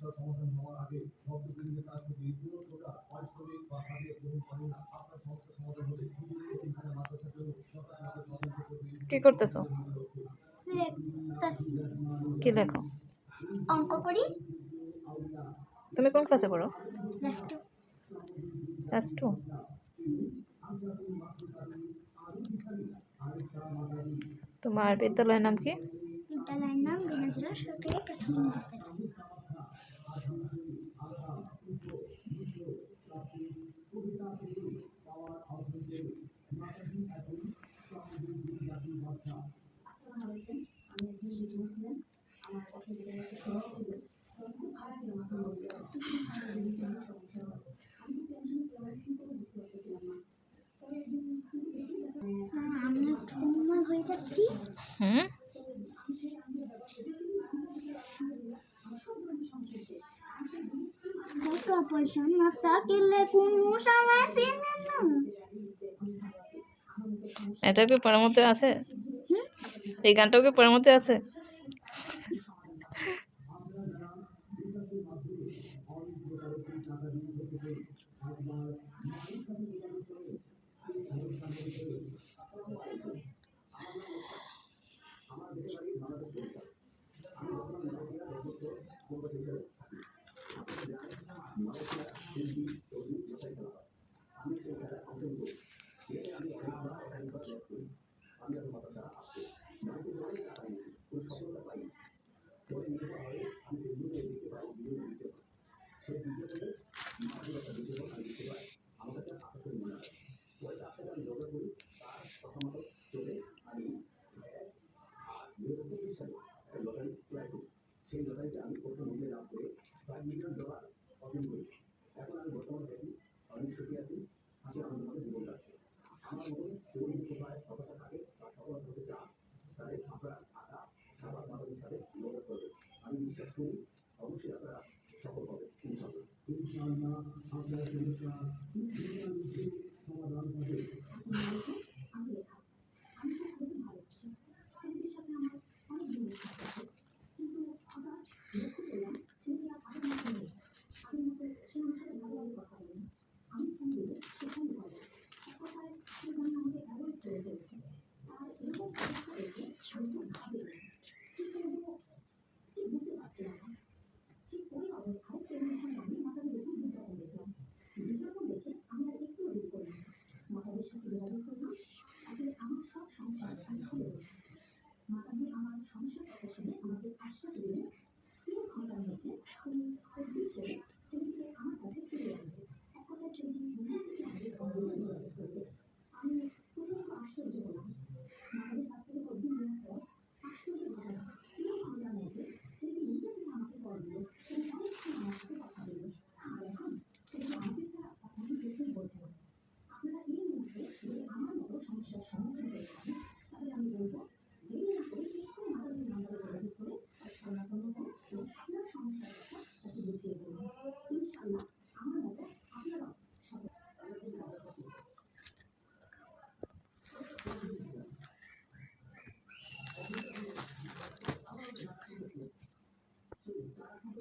সমস্যার সমাধান হওয়ার আগে ভক্তবৃন্দের কাছ থেকে দূরত্বটা পারিশ্রমিক বা হাতে না। আপনার সমস্যার সমাধান হলে এখানে মাদ্রাসার জন্য সরকার আমাদের সহযোগিতা করবে কি করতেছো? কি লেখো? অঙ্ক করি? তুমি কোন ক্লাসে পড়ো? ক্লাস টু তোমার বিদ্যালয়ের নাম কি? বিদ্যালয়ের নাম সরকারি প্রাথমিক বিদ্যালয়। যাচ্ছি টাকা পয়সা না থাকলে কোনো সমস্যা এটা কি পড়ার মধ্যে আছে? এই গানটাও কি পড়ার মধ্যে আছে? সেই লড়াইতে আমি কত মূল্যে লাভ করে ফাইভ মিলিয়ন ডলার অর্জন করেছি এখন আমি বর্তমানে দেখি অনেক সুখী আছি আজকে আমার মতো জীবন আছে আমার মনে কেউ নিতে পারে সফলতা থাকে বা সফল হতে আমরা আমি বিশ্বাস করি অবশ্যই আপনারা 嗯，可。